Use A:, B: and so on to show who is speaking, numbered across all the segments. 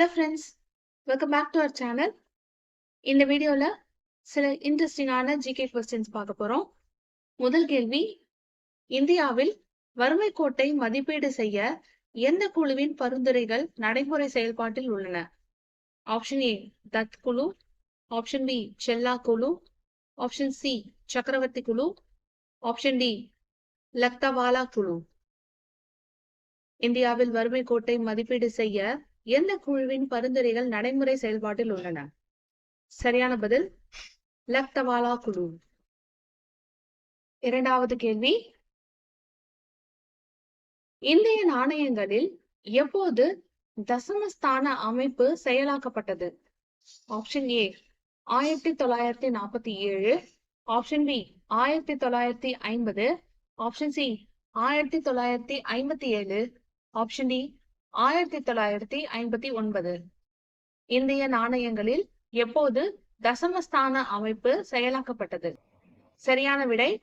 A: Hello friends welcome back to our channel இந்த வீடியோவில் சில இன்ட்ரெஸ்டிங்கான ஜிகே கொஸ்டின்ஸ் பார்க்க போகிறோம் முதல் கேள்வி இந்தியாவில் வறுமை கோட்டை மதிப்பீடு செய்ய எந்த குழுவின் பரிந்துரைகள் நடைமுறை செயல்பாட்டில் உள்ளன? ஆப்ஷன் ஏ தத் குழு. ஆப்ஷன் பி செல்லா குழு. ஆப்ஷன் சி சக்கரவர்த்தி குழு. ஆப்ஷன் டி லக்தவாலா குழு. இந்தியாவில் வறுமை கோட்டை மதிப்பீடு செய்ய எந்த குழுவின் பரிந்துரைகள் நடைமுறை செயல்பாட்டில் உள்ளன? சரியான பதில் லக்தவாலா குழு. இரண்டாவது கேள்வி. இந்திய நாணயங்களில் எப்போது தசமஸ்தான அமைப்பு செயலாக்கப்பட்டது? ஆப்ஷன் ஏ ஆயிரத்தி தொள்ளாயிரத்தி நாற்பத்தி ஏழு. ஆப்ஷன் பி ஆயிரத்தி தொள்ளாயிரத்தி ஐம்பது. ஆப்ஷன் சி ஆயிரத்தி தொள்ளாயிரத்தி ஐம்பத்தி ஏழு. ஆப்ஷன் டி ஆயிரத்தி தொள்ளாயிரத்தி ஐம்பத்தி ஒன்பது. இந்திய நாணயங்களில் எப்போது தசமஸ்தான அமைப்பு செயலாக்கப்பட்டது? சரியான விடை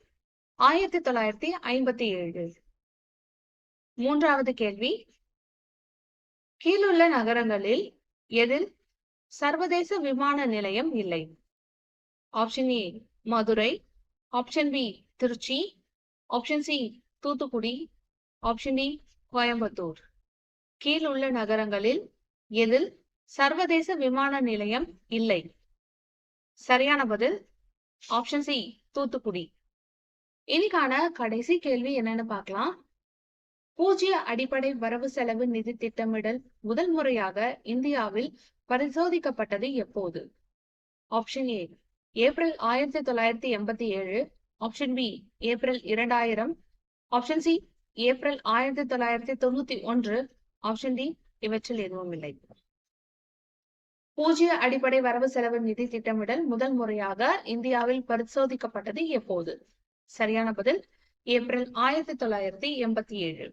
A: ஆயிரத்தி தொள்ளாயிரத்தி ஐம்பத்தி ஏழு. மூன்றாவது கேள்வி. கீழுள்ள நகரங்களில் எதில் சர்வதேச விமான நிலையம் இல்லை? Option A Madurai. Option B Trichy. Option C Thoothukudi. Option D Coimbatore. கீழுள்ள நகரங்களில் எதில் சர்வதேச விமான நிலையம் இல்லை. சரியான பதில் ஆப்ஷன் சி தூத்துக்குடி. இன்னைக்கான கடைசி கேள்வி என்னன்னு பார்க்கலாம். பூஜ்ய அடிப்படை வரவு செலவு நிதி திட்டமிடல் முதல் முறையாக இந்தியாவில் பரிசோதிக்கப்பட்டது எப்போது? ஆப்ஷன் ஏ ஏப்ரல் ஆயிரத்தி தொள்ளாயிரத்தி எண்பத்தி ஏழு. ஆப்ஷன் பி ஏப்ரல் இரண்டாயிரம். ஆப்ஷன் சி ஏப்ரல் ஆயிரத்தி தொள்ளாயிரத்தி தொண்ணூத்தி ஒன்று. ஆப்ஷன் டி இவற்றில் எதுவும் இல்லை. பூஜ்ய அடிப்படை வரவு செலவு நிதி திட்டமிடல் முதல் முறையாக இந்தியாவில் பரிசோதிக்கப்பட்டது எப்போது? சரியான பதில் ஏப்ரல் ஆயிரத்தி தொள்ளாயிரத்தி எண்பத்தி ஏழு.